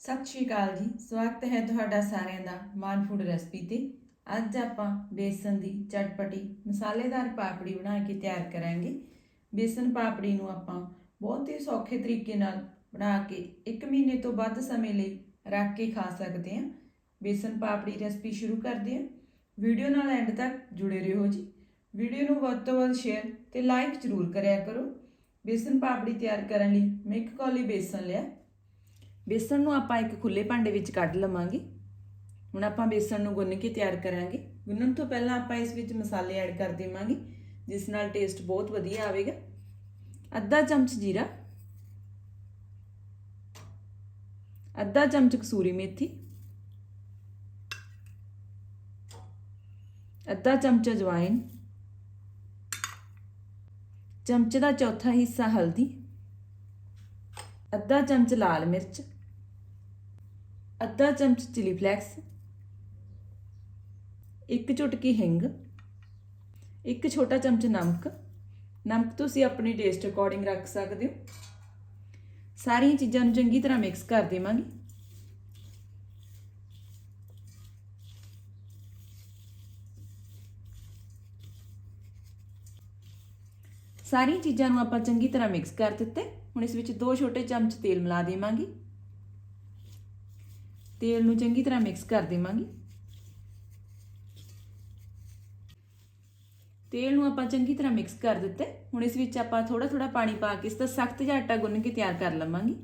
ਸਤਿ ਸ਼੍ਰੀ ਅਕਾਲ ਜੀ। ਸਵਾਗਤ ਹੈ ਤੁਹਾਡਾ ਸਾਰਿਆਂ ਦਾ ਮਾਨ ਫੂਡ ਰੈਸਪੀ ਤੇ। ਅੱਜ ਆਪਾਂ ਬੇਸਨ ਦੀ ਚਟਪਟੀ, ਮਸਾਲੇਦਾਰ ਪਾਪੜੀ ਬਣਾ ਕੇ ਤਿਆਰ ਕਰਾਂਗੇ। ਬੇਸਨ ਪਾਪੜੀ ਨੂੰ ਆਪਾਂ ਬਹੁਤ ਹੀ ਸੌਖੇ ਤਰੀਕੇ ਨਾਲ ਬਣਾ ਕੇ 1 ਮਹੀਨੇ ਤੋਂ ਵੱਧ ਸਮੇਂ ਲਈ ਰੱਖ ਕੇ ਖਾ ਸਕਦੇ ਹਾਂ। ਬੇਸਨ ਪਾਪੜੀ ਰੈਸਪੀ ਸ਼ੁਰੂ ਕਰਦੇ ਹਾਂ। ਵੀਡੀਓ ਨਾਲ ਐਂਡ ਤੱਕ ਜੁੜੇ ਰਹੋ ਜੀ। ਵੀਡੀਓ ਨੂੰ ਵੱਧ ਤੋਂ ਵੱਧ ਸ਼ੇਅਰ ਤੇ ਲਾਈਕ ਜ਼ਰੂਰ ਕਰਿਆ ਕਰੋ। ਬੇਸਨ ਪਾਪੜੀ ਤਿਆਰ ਕਰਨ ਲਈ ਮੈਂ ਇੱਕ ਕੌਲੀ ਬੇਸਨ ਲਿਆ। ਬੇਸਣ ਨੂੰ ਆਪਾਂ ਇੱਕ ਖੁੱਲੇ ਭਾਂਡੇ ਵਿੱਚ ਕੱਢ ਲਵਾਂਗੇ। ਹੁਣ ਆਪਾਂ ਬੇਸਣ ਨੂੰ ਗੁੰਨ ਕੇ ਤਿਆਰ ਕਰਾਂਗੇ। ਗੁੰਨਣ ਤੋਂ ਪਹਿਲਾਂ ਆਪਾਂ ਇਸ ਵਿੱਚ ਮਸਾਲੇ ਐਡ ਕਰ ਦੇਵਾਂਗੇ, ਜਿਸ ਨਾਲ ਟੇਸਟ ਬਹੁਤ ਵਧੀਆ ਆਵੇਗਾ। ਅੱਧਾ ਚਮਚ ਜੀਰਾ, ਅੱਧਾ ਚਮਚ ਕਸੂਰੀ ਮੇਥੀ, ਅੱਧਾ ਚਮਚ ਅਜਵਾਇਨ ਚਮਚ ਦਾ ਚੌਥਾ ਹਿੱਸਾ ਹਲਦੀ, ਅੱਧਾ ਚਮਚ ਲਾਲ ਮਿਰਚ ਅੱਧਾ ਚਮਚ ਚਿਲੀ ਫਲੈਕਸ ਇੱਕ ਚੁਟਕੀ ਹਿੰਗ, ਇੱਕ ਛੋਟਾ ਚਮਚ ਨਮਕ। ਨਮਕ ਤੁਸੀਂ ਆਪਣੇ ਟੇਸਟ ਅਕੋਰਡਿੰਗ ਰੱਖ ਸਕਦੇ ਹੋ। ਸਾਰੀਆਂ ਚੀਜ਼ਾਂ ਨੂੰ ਚੰਗੀ ਤਰ੍ਹਾਂ ਮਿਕਸ ਕਰ ਦੇਵਾਂਗੇ। ਸਾਰੀਆਂ ਚੀਜ਼ਾਂ ਨੂੰ ਆਪਾਂ ਚੰਗੀ ਤਰ੍ਹਾਂ ਮਿਕਸ ਕਰ ਦਿੱਤੇ। ਹੁਣ ਇਸ ਵਿੱਚ ਦੋ ਛੋਟੇ ਚਮਚ ਤੇਲ ਮਿਲਾ ਦੇਵਾਂਗੇ। ਤੇਲ ਨੂੰ ਚੰਗੀ ਤਰ੍ਹਾਂ ਮਿਕਸ ਕਰ ਦੇਵਾਂਗੇ। ਤੇਲ ਨੂੰ ਆਪਾਂ ਚੰਗੀ ਤਰ੍ਹਾਂ ਮਿਕਸ ਕਰ ਦਿੱਤੇ। ਹੁਣ ਇਸ ਵਿੱਚ ਆਪਾਂ ਥੋੜਾ ਥੋੜਾ ਪਾਣੀ ਪਾ ਕੇ ਇਸ ਦਾ ਸਖਤ ਜਿਹਾ ਆਟਾ ਗੁੰਨ ਕੇ ਤਿਆਰ ਕਰ ਲਵਾਂਗੇ।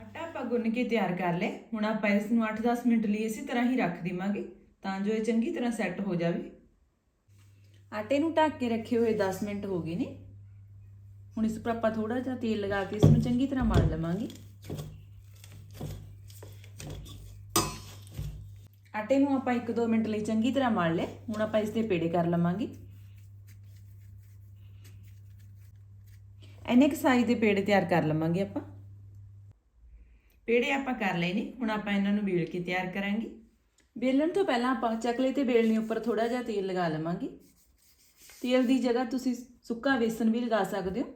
ਆਟਾ ਆਪਾਂ ਗੁੰਨ ਕੇ ਤਿਆਰ ਕਰ ਲਏ। ਹੁਣ ਆਪਾਂ ਇਸ ਨੂੰ 8-10 ਮਿੰਟ ਲਈ ਇਸੇ ਤਰ੍ਹਾਂ ਹੀ ਰੱਖ ਦੇਵਾਂਗੇ ਤਾਂ ਜੋ ਇਹ ਚੰਗੀ ਤਰ੍ਹਾਂ ਸੈੱਟ ਹੋ ਜਾਵੇ। ਆਟੇ ਨੂੰ ਢੱਕ ਕੇ ਰੱਖੇ ਹੋਏ 10 ਮਿੰਟ ਹੋ ਗਏ ਨੇ। ਹੁਣ ਇਸ ਉੱਪਰ ਆਪਾਂ ਥੋੜਾ ਜਿਹਾ ਤੇਲ ਲਗਾ ਕੇ ਇਸ ਨੂੰ ਚੰਗੀ ਤਰ੍ਹਾਂ ਮਲ ਲਵਾਂਗੇ। ਆਟੇ ਨੂੰ ਆਪਾਂ 1-2 ਮਿੰਟ ਲਈ ਚੰਗੀ ਤਰ੍ਹਾਂ ਮਲ ਲਏ ਹੁਣ ਆਪਾਂ ਇਸ ਦੇ ਪੇੜੇ ਕਰ ਲਵਾਂਗੇ। ਐਨੇ ਕੁ ਸਾਈਜ਼ ਦੇ ਪੇੜੇ ਤਿਆਰ ਕਰ ਲਵਾਂਗੇ ਆਪਾਂ। ਪੇੜੇ ਆਪਾਂ ਕਰ ਲਏ ਨੇ। ਹੁਣ ਆਪਾਂ ਇਹਨਾਂ ਨੂੰ ਬੇਲ ਕੇ ਤਿਆਰ ਕਰਾਂਗੇ। ਵੇਲਣ ਤੋਂ ਪਹਿਲਾਂ ਆਪਾਂ ਚਕਲੇ ਤੇ ਬੇਲਣੇ ਉੱਪਰ ਥੋੜਾ ਜਿਹਾ ਤੇਲ ਲਗਾ ਲਵਾਂਗੇ। ਤੇਲ ਦੀ ਜਗ੍ਹਾ ਤੁਸੀਂ ਸੁੱਕਾ ਵੇਸਣ ਵੀ ਲਗਾ ਸਕਦੇ ਹੋ।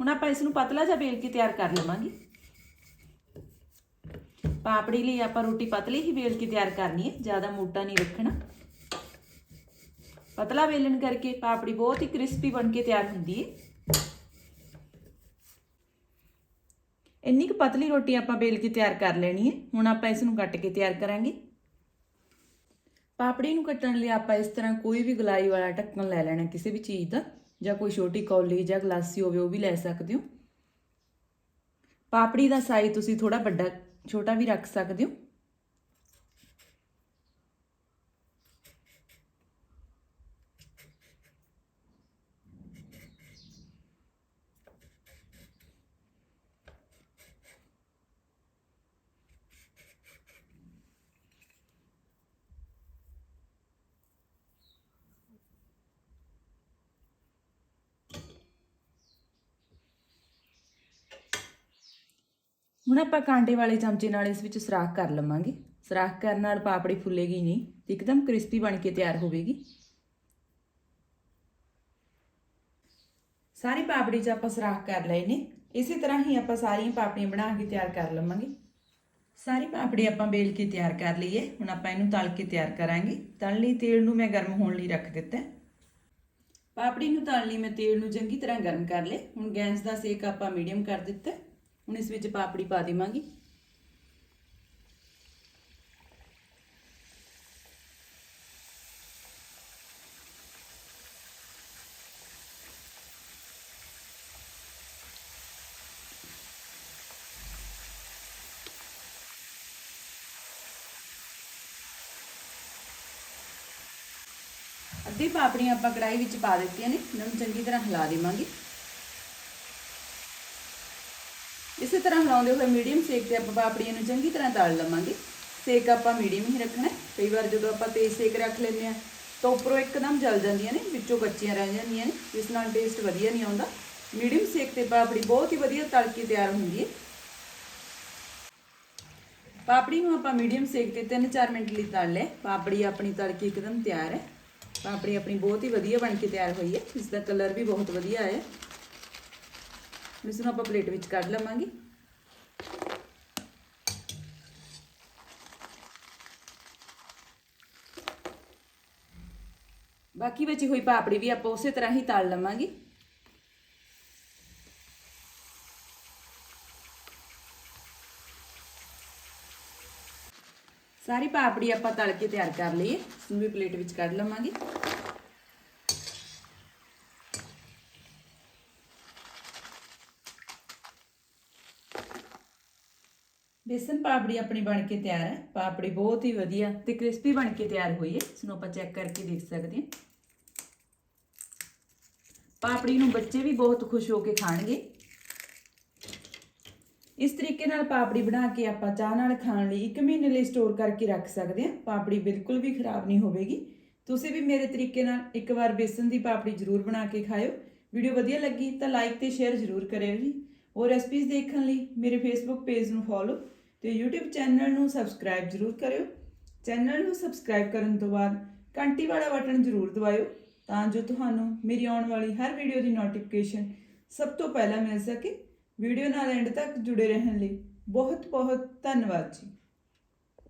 ਹੁਣ ਆਪਾਂ ਇਸ ਨੂੰ ਪਤਲਾ ਜਿਹਾ ਵੇਲ ਕੇ ਤਿਆਰ ਕਰ ਲਵਾਂਗੇ। ਪਾਪੜੀ ਲਈ ਆਪਾਂ ਰੋਟੀ ਪਤਲੀ ਹੀ ਵੇਲ ਕੇ ਤਿਆਰ ਕਰਨੀ ਹੈ, ਜ਼ਿਆਦਾ ਮੋਟਾ ਨਹੀਂ ਰੱਖਣਾ। ਪਤਲਾ ਵੇਲਣ ਕਰਕੇ ਪਾਪੜੀ ਬਹੁਤ ਹੀ ਕ੍ਰਿਸਪੀ ਬਣ ਕੇ ਤਿਆਰ ਹੁੰਦੀ ਹੈ। ਇੰਨੀ ਕੁ ਪਤਲੀ ਰੋਟੀ ਆਪਾਂ ਵੇਲ ਕੇ ਤਿਆਰ ਕਰ ਲੈਣੀ ਹੈ। ਹੁਣ ਆਪਾਂ ਇਸ ਨੂੰ ਕੱਟ ਕੇ ਤਿਆਰ ਕਰਾਂਗੇ। ਪਾਪੜੀ ਨੂੰ ਕੱਟਣ ਲਈ ਆਪਾਂ ਇਸ ਤਰ੍ਹਾਂ ਕੋਈ ਵੀ ਗਲਾਈ ਵਾਲਾ ਢੱਕਣ ਲੈ ਲੈਣਾ, ਕਿਸੇ ਵੀ ਚੀਜ਼ ਦਾ, ਜਾਂ ਕੋਈ ਛੋਟੀ ਕੌਲੀ ਜਾਂ ਗਲਾਸੀ ਹੋਵੇ, ਉਹ ਵੀ ਲੈ ਸਕਦੇ ਹੋ। ਪਾਪੜੀ ਦਾ ਸਾਈਜ਼ ਤੁਸੀਂ ਥੋੜਾ ਵੱਡਾ ਛੋਟਾ ਵੀ ਰੱਖ ਸਕਦੇ ਹੋ। ਹੁਣ ਆਪਾਂ ਕਾਂਡੇ ਵਾਲੇ ਚਮਚੇ ਨਾਲ ਇਸ ਵਿੱਚ ਸਰਾਖ ਕਰ ਲਵਾਂਗੇ। ਸਰਾਖ ਕਰਨ ਨਾਲ ਪਾਪੜੀ ਫੁੱਲੇਗੀ ਨਹੀਂ, ਤੇ ਇੱਕਦਮ ਕ੍ਰਿਸਪੀ ਬਣ ਕੇ ਤਿਆਰ ਹੋਵੇਗੀ। ਸਾਰੀ ਪਾਪੜੀ 'ਚ ਆਪਾਂ ਸਰਾਖ ਕਰ ਲਏ ਨੇ। ਇਸੇ ਤਰ੍ਹਾਂ ਹੀ ਆਪਾਂ ਸਾਰੀਆਂ ਪਾਪੜੀਆਂ ਬਣਾ ਕੇ ਤਿਆਰ ਕਰ ਲਵਾਂਗੇ। ਸਾਰੀ ਪਾਪੜੀ ਆਪਾਂ ਬੇਲ ਕੇ ਤਿਆਰ ਕਰ ਲਈਏ ਹੁਣ ਆਪਾਂ ਇਹਨੂੰ ਤਲ ਕੇ ਤਿਆਰ ਕਰਾਂਗੇ। ਤਲ ਲਈ ਤੇਲ ਨੂੰ ਮੈਂ ਗਰਮ ਹੋਣ ਲਈ ਰੱਖ ਦਿੱਤਾ ਪਾਪੜੀ ਨੂੰ ਤਲ ਲਈ ਮੈਂ ਤੇਲ ਨੂੰ ਚੰਗੀ ਤਰ੍ਹਾਂ ਗਰਮ ਕਰ ਲਏ ਹੁਣ ਗੈਸ ਦਾ ਸੇਕ ਆਪਾਂ ਮੀਡੀਅਮ ਕਰ ਦਿੱਤਾ ਹੁਣ ਇਸ ਵਿੱਚ ਪਾਪੜੀ ਪਾ ਦੇਵਾਂਗੀ। ਅੱਧੀ ਪਾਪੜੀਆਂ ਆਪਾਂ ਕੜਾਈ ਵਿੱਚ ਪਾ ਦਿੱਤੀਆਂ ਨੇ, ਇਹਨਾਂ ਨੂੰ ਚੰਗੀ ਤਰ੍ਹਾਂ ਹਿਲਾ ਦੇਵਾਂਗੇ। ਇਸੇ ਤਰ੍ਹਾਂ ਹਿਲਾਉਂਦੇ ਹੋਏ ਮੀਡੀਅਮ ਸੇਕ ਤੇ ਆਪਾਂ ਪਾਪੜੀਆਂ ਨੂੰ ਚੰਗੀ ਤਰ੍ਹਾਂ ਤਲ ਲਵਾਂਗੇ। ਸੇਕ ਆਪਾਂ ਮੀਡੀਅਮ ਹੀ ਰੱਖਣਾ ਕਈ ਵਾਰ ਜਦੋਂ ਆਪਾਂ ਤੇਜ਼ ਸੇਕ ਰੱਖ ਲੈਂਦੇ ਆ ਤਾਂ ਉੱਪਰੋਂ ਇੱਕਦਮ ਜਲ ਜਾਂਦੀਆਂ ਨੇ, ਵਿੱਚੋਂ ਕੱਚੀਆਂ ਰਹਿ ਜਾਂਦੀਆਂ ਨੇ ਇਸ ਨਾਲ ਟੇਸਟ ਵਧੀਆ ਨਹੀਂ ਆਉਂਦਾ। ਮੀਡੀਅਮ ਸੇਕ ਤੇ ਪਾਪੜੀ ਬਹੁਤ ਹੀ ਵਧੀਆ ਤਲ ਕੇ ਤਿਆਰ ਹੁੰਦੀ ਹੈ। ਪਾਪੜੀ ਨੂੰ ਆਪਾਂ ਮੀਡੀਅਮ ਸੇਕ ਤੇ 3-4 ਮਿੰਟ ਲਈ ਤਲ ਲੈ ਪਾਪੜੀ ਆਪਣੀ ਤਲ ਕੇ ਇੱਕਦਮ ਤਿਆਰ ਹੈ। ਪਾਪੜੀ ਆਪਣੀ ਬਹੁਤ ਹੀ ਵਧੀਆ ਬਣ ਕੇ ਤਿਆਰ ਹੋਈ ਹੈ। ਇਸ ਦਾ ਕਲਰ ਵੀ ਬਹੁਤ ਵਧੀਆ ਹੈ। ਇਸ ਨੂੰ ਆਪਾਂ ਪਲੇਟ ਵਿੱਚ ਕੱਢ ਲਵਾਂਗੇ। ਬਾਕੀ ਬਚੀ ਹੋਈ ਪਾਪੜੀ ਵੀ ਆਪਾਂ ਉਸੇ ਤਰ੍ਹਾਂ ਹੀ ਤਲ ਲਵਾਂਗੇ। ਸਾਰੀ ਪਾਪੜੀ ਆਪਾਂ ਤਲ ਕੇ ਤਿਆਰ ਕਰ ਲਈਏ ਇਸ ਨੂੰ ਵੀ ਪਲੇਟ ਵਿੱਚ ਕੱਢ ਲਵਾਂਗੇ। ਬੇਸਨ ਪਾਪੜੀ ਆਪਣੀ ਬਣ ਕੇ ਤਿਆਰ ਹੈ। ਪਾਪੜੀ ਬਹੁਤ ਹੀ ਵਧੀਆ ਤੇ ਕ੍ਰਿਸਪੀ ਬਣ ਕੇ ਤਿਆਰ ਹੋਈ ਹੈ। ਇਸ ਨੂੰ ਆਪਾਂ ਚੈੱਕ ਕਰਕੇ ਦੇਖ ਸਕਦੇ ਹਾਂ। ਪਾਪੜੀ ਨੂੰ ਬੱਚੇ ਵੀ ਬਹੁਤ ਖੁਸ਼ ਹੋ ਕੇ ਖਾਣਗੇ। ਇਸ ਤਰੀਕੇ ਨਾਲ ਪਾਪੜੀ ਬਣਾ ਕੇ ਆਪਾਂ ਚਾਹ ਨਾਲ ਖਾਣ ਲਈ 1 ਮਹੀਨੇ ਲਈ ਸਟੋਰ ਕਰਕੇ ਰੱਖ ਸਕਦੇ ਹਾਂ। ਪਾਪੜੀ ਬਿਲਕੁਲ ਵੀ ਖਰਾਬ ਨਹੀਂ ਹੋਵੇਗੀ। ਤੁਸੀਂ ਵੀ ਮੇਰੇ ਤਰੀਕੇ ਨਾਲ ਇੱਕ ਵਾਰ ਬੇਸਨ ਦੀ ਪਾਪੜੀ ਜ਼ਰੂਰ ਬਣਾ ਕੇ ਖਾਇਓ। ਵੀਡੀਓ ਵਧੀਆ ਲੱਗੀ ਤਾਂ ਲਾਈਕ ਤੇ ਸ਼ੇਅਰ ਜ਼ਰੂਰ ਕਰਿਓ ਜੀ। ਹੋਰ ਰੈਸਪੀਜ਼ ਦੇਖਣ ਲਈ ਮੇਰੇ ਫੇਸਬੁੱਕ ਪੇਜ ਨੂੰ ਫੋਲੋ ਤੇ YouTube ਚੈਨਲ ਨੂੰ ਸਬਸਕ੍ਰਾਈਬ ਜ਼ਰੂਰ ਕਰਿਓ। ਚੈਨਲ ਨੂੰ ਸਬਸਕ੍ਰਾਈਬ ਕਰਨ ਤੋਂ ਬਾਅਦ ਘੰਟੀ ਵਾਲਾ ਬਟਨ ਜ਼ਰੂਰ ਦਬਾਇਓ ਤਾਂ ਜੋ ਤੁਹਾਨੂੰ ਮੇਰੀ ਆਉਣ ਵਾਲੀ ਹਰ ਵੀਡੀਓ ਦੀ ਨੋਟੀਫਿਕੇਸ਼ਨ ਸਭ ਤੋਂ ਪਹਿਲਾਂ ਮਿਲ ਸਕੇ। ਵੀਡੀਓ ਨਾਲ ਐਂਡ ਤੱਕ ਜੁੜੇ ਰਹਿਣ ਲਈ ਬਹੁਤ ਬਹੁਤ ਧੰਨਵਾਦ ਜੀ।